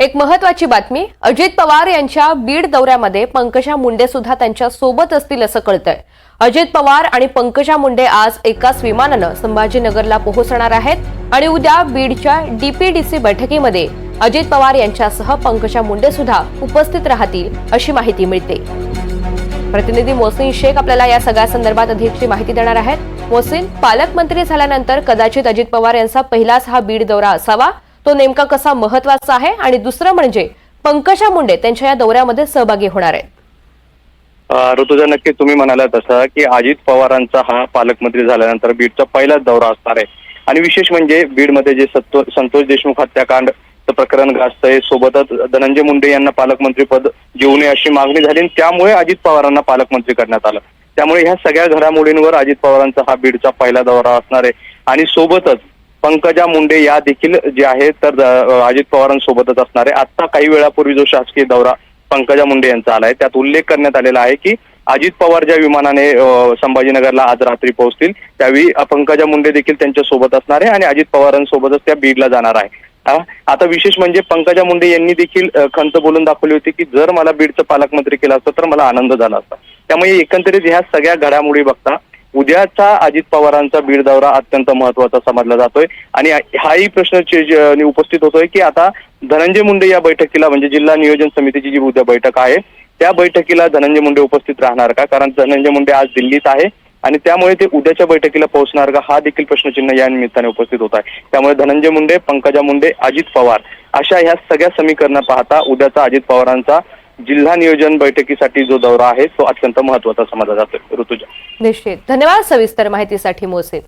एक महत्वाची बातमी अजित पवार यांच्या बीड दौऱ्यामध्ये पंकजा मुंडे सुद्धा त्यांच्यासोबत असतील असं कळतंय. अजित पवार आणि पंकजा मुंडे आज एकाच विमानानं संभाजीनगरला पोहोचणार आहेत आणि उद्या बीडच्या डीपीडीसी बैठकीमध्ये अजित पवार यांच्यासह पंकजा मुंडे सुद्धा उपस्थित राहतील अशी माहिती मिळते. प्रतिनिधी मोहसिन शेख आपल्याला या सगळ्या संदर्भात अधिकची माहिती देणार आहेत. मोहसिन पालकमंत्री झाल्यानंतर कदाचित अजित पवार यांचा पहिलाच हा बीड दौरा असावा. तो नेमका कसा महत्त्वाचा आहे? आणि दुसरं म्हणजे पंकजा मुंडे त्यांच्या या दौऱ्यामध्ये सहभागी होणार आहेत. ऋतुजा नक्कीच तुम्ही म्हणाला तसं की अजित पवारांचा हा पालकमंत्री झाल्यानंतर बीडचा पहिलाच दौरा असणार आहे. आणि विशेष म्हणजे बीडमध्ये जे सत्तो- संतोष देशमुख हत्याकांड प्रकरण गाजतंय सोबतच धनंजय मुंडे यांना पालकमंत्री पद नये अशी मागणी झाली आणि त्यामुळे अजित पवारांना पालकमंत्री करण्यात आलं. त्यामुळे ह्या सगळ्या घडामोडींवर अजित पवारांचा हा बीडचा पहिला दौरा असणार आहे. आणि सोबतच पंकजा मुंडे या देखील जे आहे तर अजित पवारांसोबतच असणार. आहे आता काही वेळापूर्वी जो शासकीय दौरा पंकजा मुंडे यांचा आलाय त्यात उल्लेख करण्यात आलेला आहे की अजित पवार ज्या विमानाने संभाजीनगरला आज रात्री पोहोचतील त्यावेळी पंकजा मुंडे देखील त्यांच्यासोबत असणार आहे आणि अजित पवारांसोबतच त्या बीडला जाणार आहे. आता विशेष म्हणजे पंकजा मुंडे यांनी देखील खंत बोलून दाखवली होती की जर मला बीडचं पालकमंत्री केलं असतं तर मला आनंद झाला असता. त्यामुळे एकंदरीत ह्या सगळ्या घडामोडी बघता उद्याचा अजित पवारांचा बीड दौरा अत्यंत महत्त्वाचा समजला जातोय. आणि हाही प्रश्न उपस्थित होतोय की आता धनंजय मुंडे या बैठकीला म्हणजे जिल्हा नियोजन समितीची जी उद्या बैठक आहे त्या बैठकीला धनंजय मुंडे उपस्थित राहणार का? कारण धनंजय मुंडे आज दिल्लीत आहे आणि त्यामुळे ते उद्याच्या बैठकीला पोहोचणार का? हा देखील प्रश्नचिन्ह या निमित्ताने उपस्थित होत आहे. त्यामुळे धनंजय मुंडे पंकजा मुंडे अजित पवार अशा ह्या सगळ्या समीकरणं पाहता उद्याचा अजित पवारांचा जिल्हा नियोजन बैठकीसाठी जो दौरा आहे तो अत्यंत महत्त्वाचा समजला जातोय. ऋतुजा. निश्चित. धन्यवाद सविस्तर माहितीसाठी मोसे